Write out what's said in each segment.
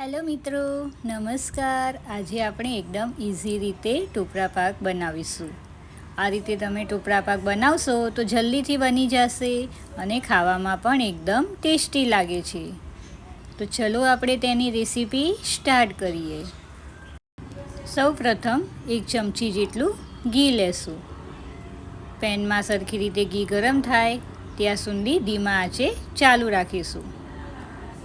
Hello મિત્રો, નમસ્કાર. આજે આપણે એકદમ ઇઝી રીતે ટોપરા પાક બનાવીશું. આ રીતે તમે ટોપરા પાક બનાવશો તો જલ્દીથી બની જશે અને ખાવામાં પણ એકદમ ટેસ્ટી લાગે છે. તો ચલો આપણે તેની રેસીપી સ્ટાર્ટ કરીએ. સૌ પ્રથમ એક ચમચી જેટલું ઘી લેશું. પેનમાં સરખી રીતે ઘી ગરમ થાય, ત્યાં સુધી ધીમા આંચે ચાલુ રાખીશું.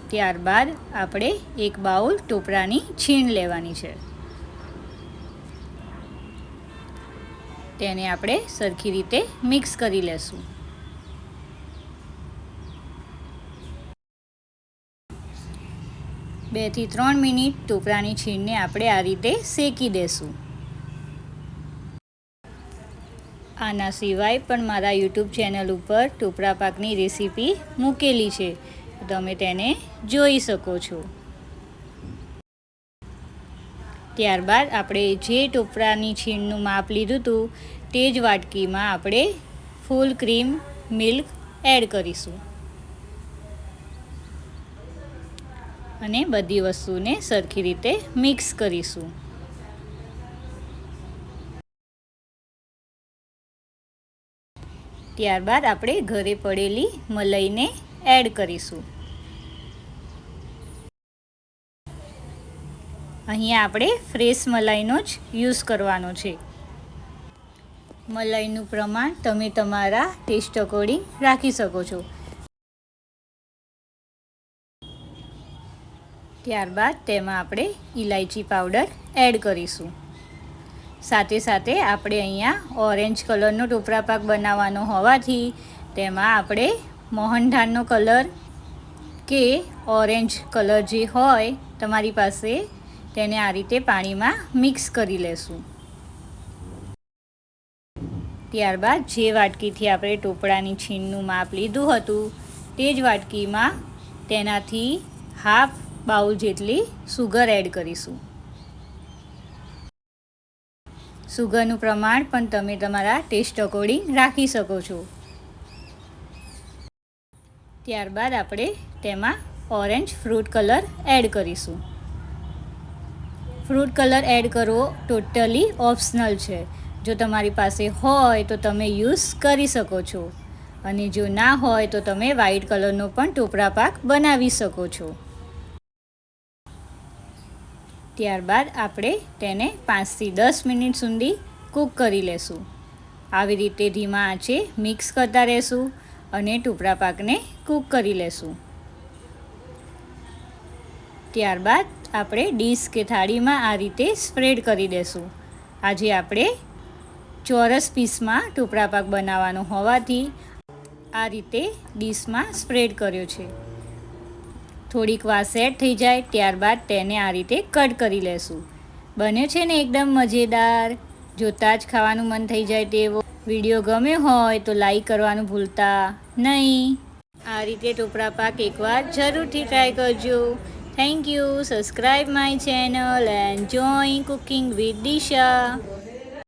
ત્યારબાદ આપણે એક બાઉલ ટોપરાની છીણ લેવાની છે. તેને આપણે સરખી રીતે મિક્સ કરી લેશું. બેથી ત્રણ મિનિટ ટોપરાની છીણને આપણે આ રીતે શેકી દેશું. આના સિવાય પણ મારા યુટ્યુબ ચેનલ ઉપર ટોપરા પાકની રેસીપી મૂકેલી છે. તમે તેને જોઈ શકો છો. ત્યારબાદ આપણે જે ટોપરાની છીણનું માપ લીધું હતું, તે જ વાટકીમાં આપણે ફૂલ ક્રીમ મિલ્ક એડ કરીશું. અને બધી વસ્તુને સરખી રીતે મિક્સ કરીશું. ત્યારબાદ આપણે ઘરે પડેલી મલાઈને એડ કરીશું. અહીંયા આપણે ફ્રેશ મલાઈનો જ યુઝ કરવાનો છે. મલાઈનું પ્રમાણ તમે તમારા ટેસ્ટ અકોર્ડિંગ રાખી શકો છો. ત્યારબાદ તેમાં આપણે ઇલાયચી પાવડર એડ કરીશું. સાથે સાથે આપણે અહીંયા ઓરેન્જ કલરનો ટોપરા પાક બનાવવાનો હોવાથી તેમાં આપણે મોહનધાનનો કલર કે ઓરેન્જ કલર જે હોય તમારી પાસે, તેને આ રીતે પાણીમાં મિક્સ કરી લેશું. ત્યારબાદ જે વાટકીથી આપણે ટોપડાની છીણનું માપ લીધું હતું, તે જ વાટકીમાં તેનાથી હાફ બાઉલ જેટલી સુગર એડ કરીશું. સુગરનું પ્રમાણ પણ તમે તમારા ટેસ્ટ અકોર્ડિંગ રાખી શકો છો. ત્યારબાદ આપણે તેમાં ઓરેન્જ ફ્રૂટ કલર એડ કરીશું. ફ્રૂટ કલર એડ કરવો ટોટલી ઓપ્શનલ છે. જો તમારી પાસે હોય તો તમે યુઝ કરી શકો છો. અને જો ના હોય તો તમે વ્હાઈટ કલરનો પણ ટોપરા પાક બનાવી શકો છો. ત્યારબાદ આપણે તેને પાંચથી દસ મિનિટ સુધી કૂક કરી લેશું. આવી રીતે ધીમા આંચે મિક્સ કરતા રહેશું. અને ટુપરા પાકને કૂક કરી લેશું. ત્યારબાદ આપણે ડીશ કે થાળીમાં આ રીતે સ્પ્રેડ કરી દેશું. આજે આપણે ચોરસ પીસમાં ટુપરા પાક બનાવવાનો હોવાથી આ રીતે ડીશમાં સ્પ્રેડ કર્યો છે. થોડીક વાર સેટ થઈ જાય, ત્યારબાદ તેને આ રીતે કટ કરી લેશું. બન્યો છે ને એકદમ મજેદાર, જોતાં જ ખાવાનું મન થઈ જાય તેવો. વીડિયો ગમ્યો હોય તો લાઈક કરવાનું ભૂલતા નહીં. આ રીતે ટોપરા પાક એકવાર જરૂરથી ટ્રાય કરજો. Thank you subscribe my channel and join cooking with Disha